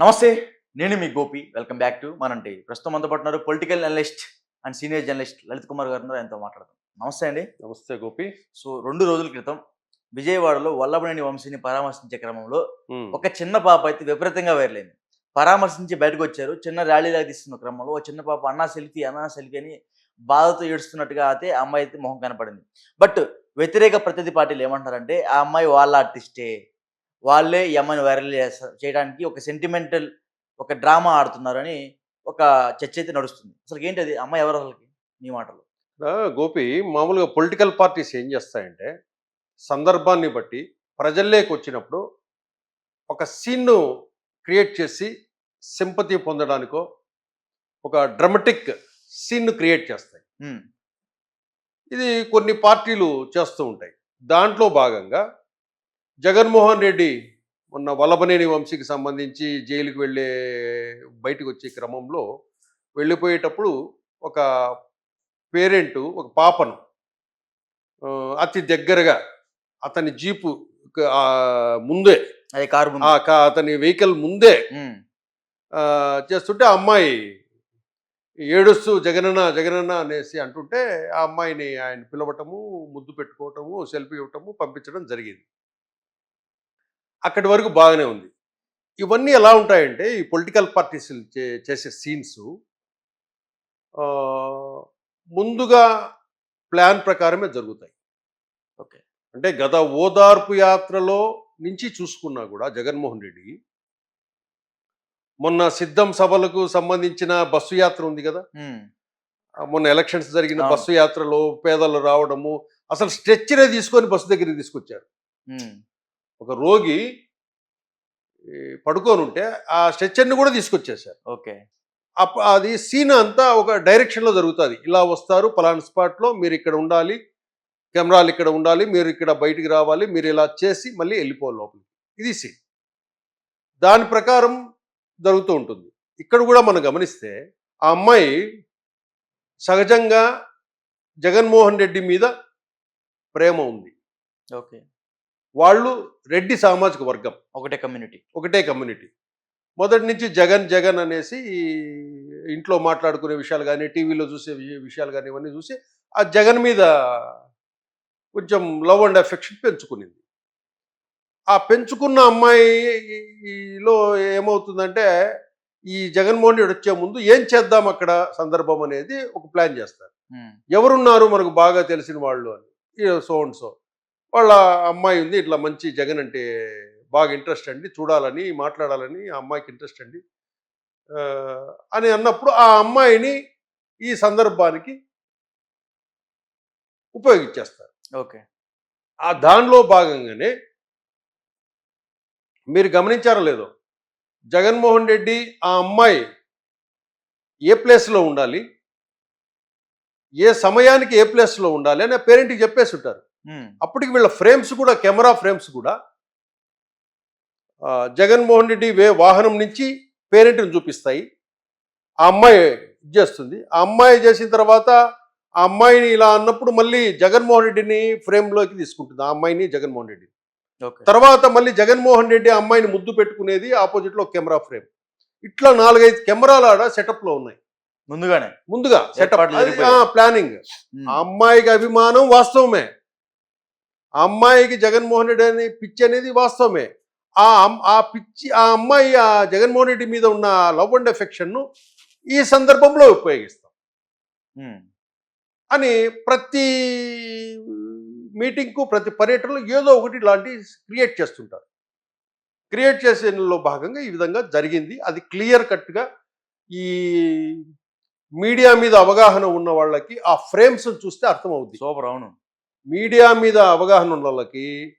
నమస్తే నేను మీ గోపి. వెల్కమ్ బ్యాక్ టు మనంటి ప్రస్తుతం మనతో పాటున్నారు political analyst and senior journalist Lalit Kumar garu ఆయనతో మాట్లాడదాం. నమస్తే అండి. నమస్తే గోపి. సో రెండు రోజుల క్రితం విజయవాడలో వల్లభనేని వంశీని పరామర్శించే క్రమంలో ఒక చిన్న పాప అయితే విపరీతంగా వైరలైంది పరామర్శించి బయటకు వచ్చారు. చిన్న ర్యాలీలాగా తీస్తున్న క్రమంలో ఒక చిన్న పాప అన్నా సెల్ఫీ అన్నా సెల్ఫీ అని బాధతో ఏడుస్తున్నట్టుగా అయితే అమ్మాయి అయితే మొహం కనపడింది. బట్ వ్యతిరేక ప్రతినిధి పార్టీలు ఏమంటారంటే ఆ అమ్మాయి వాళ్ళ ఆర్టిస్టే. వాళ్ళే ఈ అమ్మాయిని వైరల్ చేయడానికి ఒక సెంటిమెంటల్ ఒక డ్రామా ఆడుతున్నారని ఒక చర్చ అయితే నడుస్తుంది. అసలు ఏంటి అది అమ్మాయి ఎవరు అసలుకి? మీ మాటలు. గోపి మామూలుగా పొలిటికల్ పార్టీస్ ఏం చేస్తాయంటే సందర్భాన్ని బట్టి ప్రజల్లోకి వచ్చినప్పుడు ఒక సీన్ను క్రియేట్ చేసి సింపతి పొందడానికో ఒక డ్రమటిక్ సీన్ను క్రియేట్ చేస్తాయి. ఇది కొన్ని పార్టీలు చేస్తూ ఉంటాయి. దాంట్లో భాగంగా జగన్మోహన్ రెడ్డి మొన్న వల్లభనేని వంశీకి సంబంధించి జైలుకి వెళ్ళే బయటకు వచ్చే క్రమంలో వెళ్ళిపోయేటప్పుడు ఒక పేరెంట్ ఒక పాపను అతి దగ్గరగా అతని జీపు ముందే అతని వెహికల్ ముందే చేస్తుంటే ఆ అమ్మాయి ఏడుస్తూ జగనన్న జగనన్న అనేసి అంటుంటే ఆ అమ్మాయిని ఆయన పిలవటము ముద్దు పెట్టుకోవటము సెల్ఫీ ఇవ్వటము పంపించడం జరిగింది. అక్కడి వరకు బాగానే ఉంది. ఇవన్నీ ఎలా ఉంటాయంటే ఈ పొలిటికల్ పార్టీస్ చేసే సీన్స్ ముందుగా ప్లాన్ ప్రకారమే జరుగుతాయి. ఓకే. అంటే గత ఓదార్పు యాత్రలో నుంచి చూసుకున్నా కూడా జగన్మోహన్ రెడ్డి మొన్న సిద్ధం సభలకు సంబంధించిన బస్సు యాత్ర ఉంది కదా? మొన్న ఎలక్షన్స్ జరిగిన. బస్సు యాత్రలో పేదలు రావడము అసలు స్ట్రెచ్చరే తీసుకొని బస్సు దగ్గరికి తీసుకొచ్చారు. ఒక రోగి పడుకొని ఉంటే ఆ స్ట్రెచ్చర్ని కూడా తీసుకొచ్చేసారు ఓకే. అప్ప- అది సీన్ అంతా ఒక డైరెక్షన్లో జరుగుతుంది. ఇలా వస్తారు పలానా స్పాట్లో మీరు ఇక్కడ ఉండాలి కెమెరాలు ఇక్కడ ఉండాలి మీరు ఇక్కడ బయటికి రావాలి మీరు ఇలా చేసి మళ్ళీ వెళ్ళిపోవాలి లోపలికి. ఇది సీన్. దాని ప్రకారం జరుగుతూ ఉంటుంది. ఇక్కడ కూడా మనం గమనిస్తే ఆ అమ్మాయి సహజంగా జగన్మోహన్ రెడ్డి మీద ప్రేమ ఉంది. ఓకే. వాళ్ళు రెడ్డి సామాజిక వర్గం. ఒకటే కమ్యూనిటీ. ఒకటే కమ్యూనిటీ. మొదటి నుంచి జగన్ జగన్ అనేసి ఈ ఇంట్లో మాట్లాడుకునే విషయాలు కానీ టీవీలో చూసే విషయాలు కానీ ఇవన్నీ చూసి ఆ జగన్ మీద కొంచెం లవ్ అండ్ ఎఫెక్షన్ పెంచుకునింది. ఆ పెంచుకున్న అమ్మాయిలో ఏమవుతుందంటే ఈ జగన్మోహన్ రెడ్డి వచ్చే ముందు ఏం చేద్దాం అక్కడ సందర్భం అనేది ఒక ప్లాన్ చేస్తారు. ఎవరున్నారు మనకు బాగా తెలిసిన వాళ్ళు అని సో అండ్ సో. వాళ్ళ అమ్మాయి ఉంది. ఇట్లా మంచి జగన్ అంటే బాగా ఇంట్రెస్ట్ అండి. చూడాలని మాట్లాడాలని ఆ అమ్మాయికి ఇంట్రెస్ట్ అండి. అని అన్నప్పుడు ఆ అమ్మాయిని ఈ సందర్భానికి ఉపయోగించేస్తారు. ఓకే. ఆ దానిలో భాగంగానే మీరు గమనించారో లేదో జగన్మోహన్ రెడ్డి ఆ అమ్మాయి ఏ ప్లేస్లో ఉండాలి? ఏ సమయానికి ఏ ప్లేస్లో ఉండాలి? అని పేరెంట్కి చెప్పేసి ఉంటారు. అప్పటికి వీళ్ళ ఫ్రేమ్స్ కూడా కెమెరా ఫ్రేమ్స్ కూడా జగన్మోహన్ రెడ్డి వే వాహనం నుంచి పేరెంట్ని చూపిస్తాయి. ఆ అమ్మాయి చేస్తుంది. ఆ అమ్మాయి చేసిన తర్వాత ఆ అమ్మాయిని ఇలా అన్నప్పుడు మళ్ళీ జగన్మోహన్ రెడ్డిని ఫ్రేమ్లోకి తీసుకుంటుంది. ఆ అమ్మాయిని జగన్మోహన్ రెడ్డి. తర్వాత మళ్ళీ జగన్మోహన్ రెడ్డి అమ్మాయిని ముద్దు పెట్టుకునేది ఆపోజిట్లో కెమెరా ఫ్రేమ్. ఇట్లా నాలుగైదు కెమెరాలు ఆడ సెటప్లో ఉన్నాయి. ముందుగానే? ముందుగా సెటప్. ప్లానింగ్. అమ్మాయికి అభిమానం వాస్తవమే. ఆ అమ్మాయికి జగన్మోహన్ రెడ్డి అనే పిచ్చి అనేది వాస్తవమే. ఆ అమ్- ఆ పిచ్చి ఆ అమ్మాయి ఆ జగన్మోహన్ రెడ్డి మీద ఉన్న లవ్ అండ్ ఎఫెక్షన్ను ఈ సందర్భంలో ఉపయోగిస్తాం. అని ప్రతి మీటింగ్కు ప్రతి పర్యటనలో ఏదో ఒకటి ఇలాంటి క్రియేట్ చేస్తుంటారు. క్రియేట్ చేసేలో భాగంగా ఈ విధంగా జరిగింది. అది క్లియర్ కట్గా ఈ మీడియా మీద అవగాహన ఉన్న వాళ్ళకి ఆ ఫ్రేమ్స్ చూస్తే అర్థమవుద్ది. సూపర్ అవును. మీడియా మీద అవగాహన ఉన్న వాళ్ళకి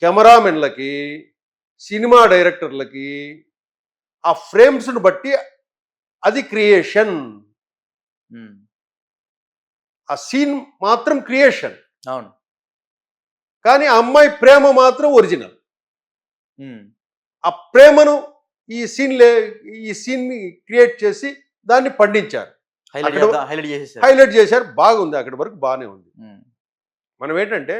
కెమెరామెన్లకి సినిమా డైరెక్టర్లకి ఆ ఫ్రేమ్స్ను బట్టి అది క్రియేషన్. ఆ సీన్ మాత్రం క్రియేషన్. అవును. కానీ ఆ అమ్మాయి ప్రేమ మాత్రం ఒరిజినల్. ఆ ప్రేమను ఈ సీన్ లే ఈ సీన్ని క్రియేట్ చేసి దాన్ని పండించారు. హైలైట్ చేశారు. బాగుంది. అక్కడి వరకు బాగానే ఉంది. మనం ఏంటంటే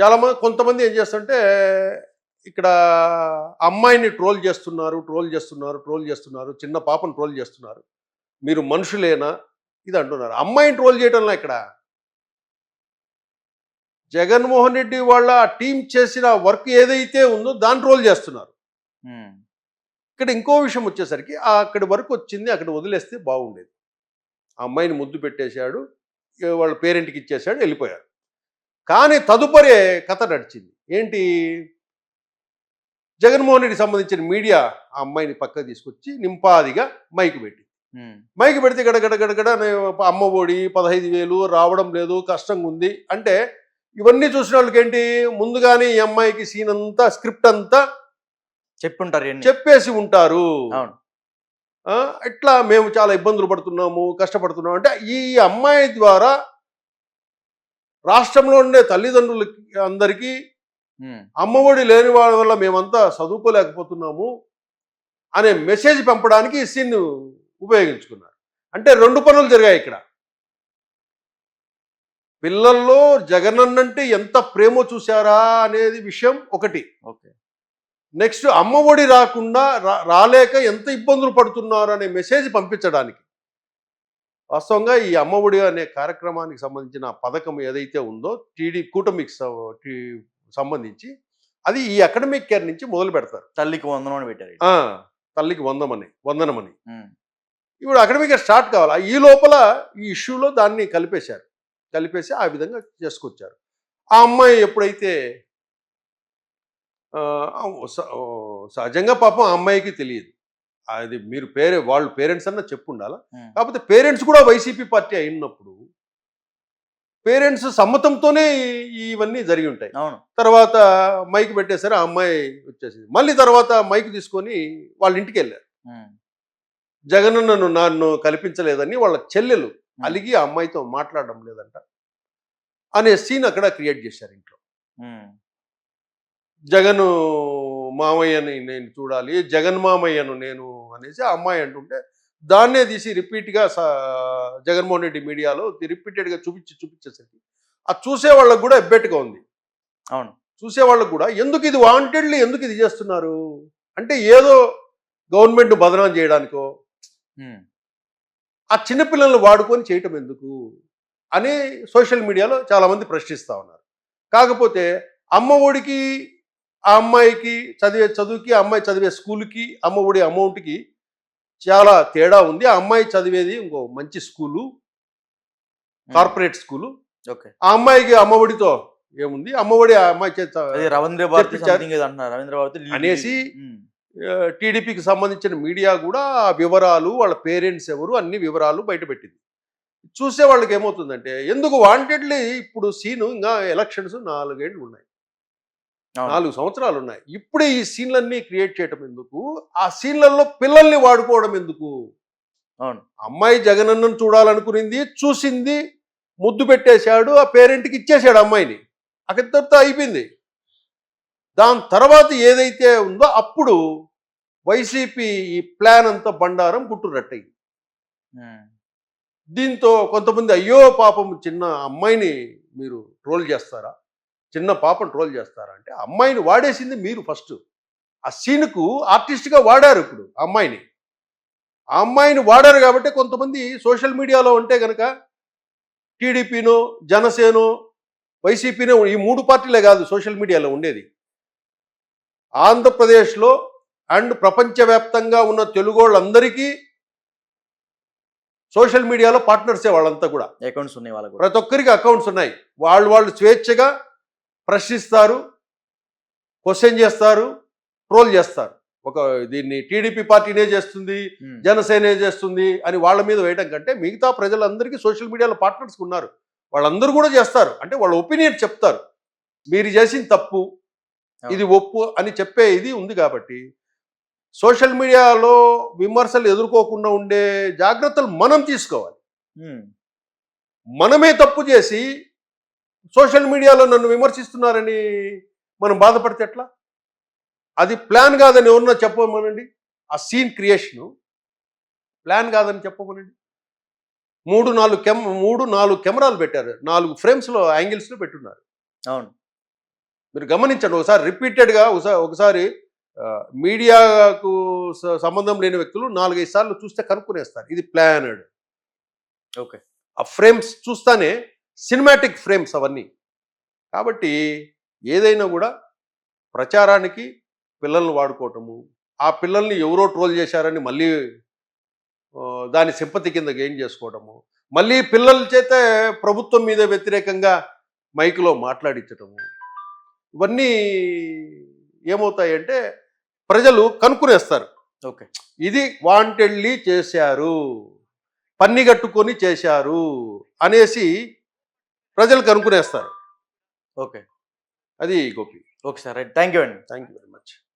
చాలా మంది కొంతమంది ఏం చేస్తుంటే ఇక్కడ అమ్మాయిని ట్రోల్ చేస్తున్నారు ట్రోల్ చేస్తున్నారు ట్రోల్ చేస్తున్నారు చిన్న పాపను ట్రోల్ చేస్తున్నారు. మీరు మనుషులేనా? ఇది అంటున్నారు. అమ్మాయిని ట్రోల్ చేయడంలో ఇక్కడ? జగన్మోహన్ రెడ్డి వాళ్ళ టీం చేసిన వర్క్ ఏదైతే ఉందో దాన్ని ట్రోల్ చేస్తున్నారు. ఇక్కడ ఇంకో విషయం వచ్చేసరికి అక్కడి వరకు వచ్చింది అక్కడ వదిలేస్తే బాగుండేది. ఆ అమ్మాయిని ముద్దు పెట్టేశాడు వాళ్ళ పేరెంట్కి ఇచ్చేశాడు వెళ్ళిపోయారు. కానీ తదుపరి కథ నడిచింది. ఏంటి? జగన్మోహన్ రెడ్డికి సంబంధించిన మీడియా ఆ అమ్మాయిని పక్కకు తీసుకొచ్చి నింపాదిగా మైక్ పెట్టి మైక్ పెడితే గడగడ గడగడ నే- అమ్మ ఒడి పదహైదు వేలు రావడం లేదు కష్టంగా ఉంది అంటే ఇవన్నీ చూసిన వాళ్ళకి ఏంటి? ముందుగానే ఈ అమ్మాయికి సీన్ అంతా స్క్రిప్ట్ అంతా చెప్పుంటారు. చెప్పేసి ఉంటారు. ఇట్లా మేము చాలా ఇబ్బందులు పడుతున్నాము కష్టపడుతున్నాము. అంటే ఈ అమ్మాయి ద్వారా రాష్ట్రంలో ఉండే తల్లిదండ్రులకి అందరికీ అమ్మఒడి లేని వాళ్ళ వల్ల మేమంతా చదువుకోలేకపోతున్నాము అనే మెసేజ్ పంపడానికి ఈ సీన్ ఉపయోగించుకున్నారు. అంటే రెండు పనులు జరిగాయి ఇక్కడ. పిల్లల్లో జగనన్నంటే ఎంత ప్రేమ చూశారా అనేది విషయం ఒకటి. ఓకే. నెక్స్ట్ అమ్మ ఒడి రాకుండా రాలేక ఎంత ఇబ్బందులు పడుతున్నారు అనే మెసేజ్ పంపించడానికి వాస్తవంగా ఈ అమ్మ ఒడి అనే కార్యక్రమానికి సంబంధించిన పథకం ఏదైతే ఉందో టీడీ కూటమికి సంబంధించి అది ఈ అకాడమిక్ కేర్ నుంచి మొదలు పెడతారు. తల్లికి వందనం అని పెట్టారు ఆ, తల్లికి వందమని వందనమని. ఉమ్, ఇప్పుడు అకాడమిక్ కేర్ స్టార్ట్ కావాలి? ఈ లోపల ఈ ఇష్యూలో దాన్ని కలిపేశారు. కలిపేసి ఆ విధంగా చేసుకొచ్చారు. ఆ అమ్మాయి ఎప్పుడైతే ఆ, స- సహజంగా పాపం ఆ అమ్మాయికి తెలియదు. అది మీరు పేరే వాళ్ళు పేరెంట్స్ అన్న చెప్పు ఉండాలా కాకపోతే పేరెంట్స్ కూడా వైసీపీ పార్టీ అయినప్పుడు పేరెంట్స్ సమ్మతంతోనే ఇవన్నీ జరిగి ఉంటాయి. అవును. తర్వాత మైక్ పెట్టేసరి ఆ అమ్మాయి వచ్చేసింది. మళ్ళీ తర్వాత మైక్ తీసుకొని వాళ్ళ ఇంటికి వెళ్ళారు. ఉమ్, జగన్ నన్ను నన్ను కల్పించలేదని వాళ్ళ చెల్లెలు అలిగి ఆ అమ్మాయితో మాట్లాడడం లేదంట అనే సీన్ అక్కడ క్రియేట్ చేశారు ఇంట్లో. జగన్ మామయ్యని నేను చూడాలి జగన్ మామయ్యను నేను అనేసి ఆ అమ్మాయి అంటుంటే దాన్నే తీసి రిపీట్గా జగన్మోహన్ రెడ్డి మీడియాలో రిపీటెడ్గా చూపించి చూపించేసరికి ఆ చూసే వాళ్ళకు కూడా ఎబ్బెట్టుగా ఉంది. అవును. చూసే వాళ్ళకు కూడా ఎందుకు ఇది వాంటెడ్లీ ఎందుకు ఇది చేస్తున్నారు? అంటే ఏదో గవర్నమెంట్ బదనాం చేయడానికో ఆ చిన్నపిల్లల్ని వాడుకొని చేయటం ఎందుకు? అని సోషల్ మీడియాలో చాలామంది ప్రశ్నిస్తూ ఉన్నారు. కాకపోతే అమ్మ ఒడికి ఆ అమ్మాయికి చదివే చదువుకి ఆ అమ్మాయి చదివే స్కూల్కి అమ్మ ఒడి అమౌంట్కి చాలా తేడా ఉంది. ఆ అమ్మాయి చదివేది ఇంకో మంచి స్కూలు కార్పొరేట్ స్కూలు. ఓకే. ఆ అమ్మాయికి అమ్మ ఒడితో ఏముంది? అమ్మ ఒడి ఆ అమ్మాయి చేత రవీంద్ర భారతి అనేసి టీడీపీకి సంబంధించిన మీడియా కూడా ఆ వివరాలు వాళ్ళ పేరెంట్స్ ఎవరు అన్ని వివరాలు బయటపెట్టింది. చూసే వాళ్ళకి ఏమవుతుందంటే ఎందుకు వాంటెడ్లీ ఇప్పుడు సీను ఇంకా ఎలక్షన్స్ నాలుగేళ్ళు ఉన్నాయి. నాలుగు సంవత్సరాలు ఉన్నాయి ఇప్పుడే ఈ సీన్లన్నీ క్రియేట్ చేయటం ఎందుకు? ఆ సీన్లలో పిల్లల్ని వాడుకోవడం ఎందుకు? అవును. అమ్మాయి జగనన్నను చూడాలనుకునింది చూసింది ముద్దు పెట్టేశాడు ఆ పేరెంట్కి ఇచ్చేశాడు అమ్మాయిని. అక్కడితో అయిపోయింది. దాని తర్వాత ఏదైతే ఉందో అప్పుడు వైసీపీ ఈ ప్లాన్ అంతా బండారం గుట్టురట్టయింది దీంతో కొంతమంది అయ్యో పాపం చిన్న అమ్మాయిని మీరు ట్రోల్ చేస్తారా? చిన్న పాపను ట్రోల్ చేస్తారా అంటే అమ్మాయిని వాడేసింది మీరు ఫస్ట్. ఆ సీన్కు ఆర్టిస్ట్గా వాడారు ఇప్పుడు అమ్మాయిని. ఆ అమ్మాయిని వాడారు కాబట్టి కొంతమంది సోషల్ మీడియాలో ఉంటే కనుక టీడీపీనో జనసేనో వైసీపీనో ఈ మూడు పార్టీలే కాదు సోషల్ మీడియాలో ఉండేది. ఆంధ్రప్రదేశ్లో అండ్ ప్రపంచవ్యాప్తంగా ఉన్న తెలుగు వాళ్ళందరికీ సోషల్ మీడియాలో పార్ట్నర్సే వాళ్ళంతా కూడా. అకౌంట్స్ ఉన్నాయి వాళ్ళకు. ప్రతి ఒక్కరికి అకౌంట్స్ ఉన్నాయి. వాళ్ళు వాళ్ళు స్వేచ్ఛగా ప్రశ్నిస్తారు క్వశ్చన్ చేస్తారు ట్రోల్ చేస్తారు. ఒక దీన్ని టీడీపీ పార్టీనే చేస్తుంది జనసేన చేస్తుంది అని వాళ్ళ మీద వేయడం కంటే మిగతా ప్రజలందరికీ సోషల్ మీడియాలో పార్ట్నర్స్ ఉన్నారు. వాళ్ళందరూ కూడా చేస్తారు. అంటే వాళ్ళ ఒపీనియన్ చెప్తారు. మీరు చేసిన తప్పు ఇది ఒప్పు అని చెప్పే ఇది ఉంది కాబట్టి సోషల్ మీడియాలో విమర్శలు ఎదుర్కోకుండా ఉండే జాగ్రత్తలు మనం తీసుకోవాలి. మనమే తప్పు చేసి సోషల్ మీడియాలో నన్ను విమర్శిస్తున్నారని మనం బాధపడితే ఎట్లా? అది ప్లాన్ కాదని ఎవరన్నా చెప్పమనండి. ఆ సీన్ క్రియేషను ప్లాన్ కాదని చెప్పమనండి. మూడు నాలుగు కెమ్ మూడు నాలుగు కెమెరాలు పెట్టారు. నాలుగు ఫ్రేమ్స్లో యాంగిల్స్లో పెట్టున్నారు. అవును. మీరు గమనించండి ఒకసారి రిపీటెడ్గా ఒకసారి ఒకసారి మీడియాకు సంబంధం లేని వ్యక్తులు నాలుగైదు సార్లు చూస్తే కనుక్కునేస్తారు. ఇది ప్లానడ్. ఓకే. ఆ ఫ్రేమ్స్ చూస్తానే సినిమాటిక్ ఫ్రేమ్స్ అవన్నీ. కాబట్టి ఏదైనా కూడా ప్రచారానికి పిల్లల్ని వాడుకోవటము ఆ పిల్లల్ని ఎవరో ట్రోల్ చేశారని మళ్ళీ దాని సింపతి కింద గెయిన్ చేసుకోవడము మళ్ళీ పిల్లల చేత ప్రభుత్వం మీద వ్యతిరేకంగా మైకులో మాట్లాడించటము ఇవన్నీ ఏమవుతాయంటే ప్రజలు కనుక్కునేస్తారు. ఓకే. ఇది వాంటెడ్లీ చేశారు పన్ని కట్టుకొని చేశారు అనేసి ప్రజలు కనుక్కునేస్తారు ఓకే. అది Gopi. Okay sir. Right. Thank you అండి. Thank you very much.